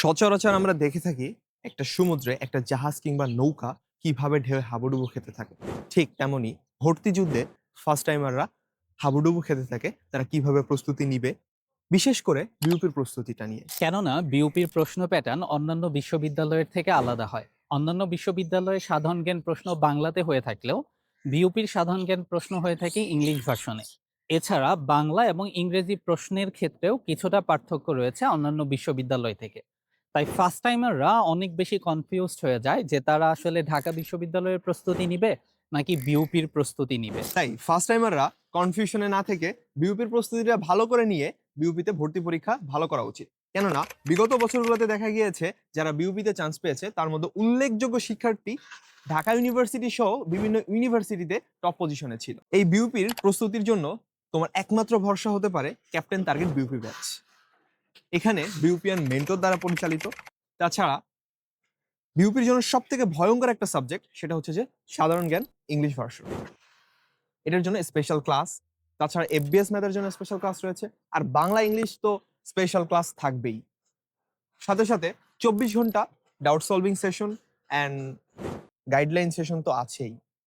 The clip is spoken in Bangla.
সচরাচর আমরা দেখে থাকি একটা সমুদ্রে একটা জাহাজ কিংবা নৌকা কীভাবে ঢেউ হাবুডুবু খেতে থাকে। ঠিক তেমনি ভর্তি যুদ্ধে ফার্স্ট টাইমাররা হাবুডুবু খেতে থাকে, তারা কীভাবে প্রস্তুতি নিবে, বিশেষ করে বিউপির প্রস্তুতিটা নিয়ে। কেননা বিউপির প্রশ্ন প্যাটার্ন অন্যান্য বিশ্ববিদ্যালয়ের থেকে আলাদা হয়। অন্যান্য বিশ্ববিদ্যালয়ে সাধারণ জ্ঞান প্রশ্ন বাংলাতে হয়ে থাকলেও বিউপির সাধারণ জ্ঞান প্রশ্ন হয়ে থাকে ইংলিশ ভার্সনে এছাড়া বাংলা এবং ইংরেজি প্রশ্নের ক্ষেত্রেও কিছুটা পার্থক্য রয়েছে অন্যান্য বিশ্ববিদ্যালয় থেকে। তাই ফার্স্ট টাইমাররা অনেক বেশি কনফিউজড হয়ে যায় যে তারা আসলে ঢাকা বিশ্ববিদ্যালয়ের প্রস্তুতি নিবে নাকি বিউপির প্রস্তুতি নিবে। তাই ফার্স্ট টাইমাররা কনফিউশনে না থেকে বিউপির প্রস্তুতিটা ভালো করে নিয়ে বিউপিতে ভর্তি পরীক্ষা ভালো করা উচিত। কেননা বিগত বছরগুলোতে দেখা গিয়েছে যারা বিউপিতে চান্স পেয়েছে তার মধ্যে উল্লেখযোগ্য শিক্ষার্থী ঢাকা ইউনিভার্সিটি সহ বিভিন্ন ইউনিভার্সিটিতে টপ পজিশনে ছিল। এই বিউপির প্রস্তুতির জন্য তোমার একমাত্র ভরসা হতে পারে ক্যাপ্টেন টার্গেট বিউপি ব্যাচ এখানে বিউপিয়ান মেন্টর দ্বারা পরিচালিত। তাছাড়া বিউপির জন্য সব থেকে ভয়ঙ্কর একটা সাবজেক্ট, সেটা হচ্ছে যে সাধারণ জ্ঞান, ইংলিশ ভার্সন। এটার জন্য স্পেশাল ক্লাস তাছাড়া এফবিএস ম্যাথের জন্য স্পেশাল ক্লাস রয়েছে, আর বাংলা ইংলিশ তো স্পেশাল ক্লাস থাকবেই। সাথে সাথে চব্বিশ ঘণ্টা doubt solving session and guideline session তো আছেই।